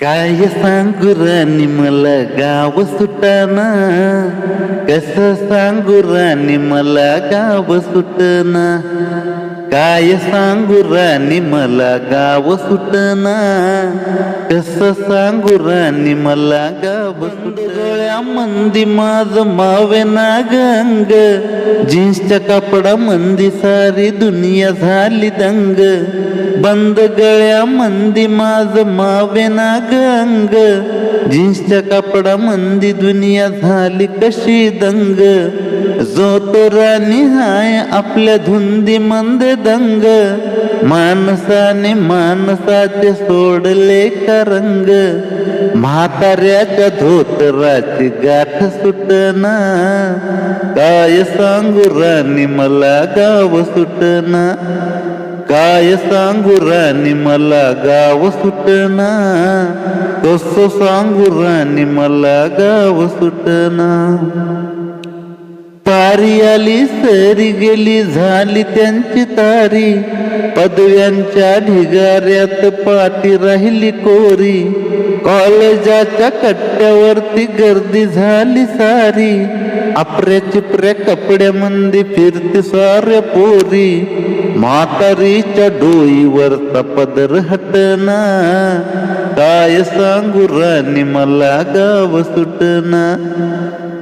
काय सांगू राणी मला गाव सुटना? कस सांगू राणी मला गाव सुटना? काय सांगू राणी मला गाव सुटना. कस सांगू राणी मला गाव सुटल्या मंदी माझ मावे ना गंग जीन्सच्या कपडा मंदी सारी दुनिया झाली दंग. बंद गळ्या मंदी माझ मावे ना गंग जीन्सच्या कपडा मंदी दुनिया झाली कशी दंग. जो निहाय आपल्या धुंदी मंद दंग माणसाने माणसाचे सोडले का रंग? म्हाताऱ्याच्या धोतराची गाठ सुटना काय सांगू राणी मला गाव सुटना? काय सांगू राणी मला गाव सुटना? कसं सांगू राणी मला गाव सुटना? पारी आली सरी गेली झाली त्यांची तारी. पदव्यांच्या ढिगाऱ्यात पाठी राहिली कोरी. कॉलेजाच्या कट्ट्यावरती गर्दी झाली सारी. आपऱ्या चिपऱ्या कपड्यामध्ये फिरते साऱ्या पोरी. म्हातारीच्या डोईवरचा पदर हटना काय सांगू राणी मला गाव सुटना.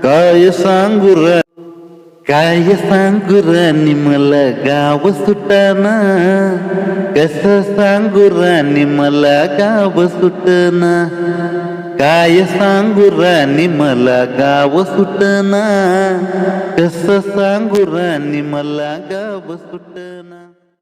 काय सांगू राणी काय सांगू राणी मला गाव सुटना? कस सांगू राणी मला गाव सुटना? काय सांगू राणी मला गाव सुटना? कस सांगू राणी मला गाव सुटना?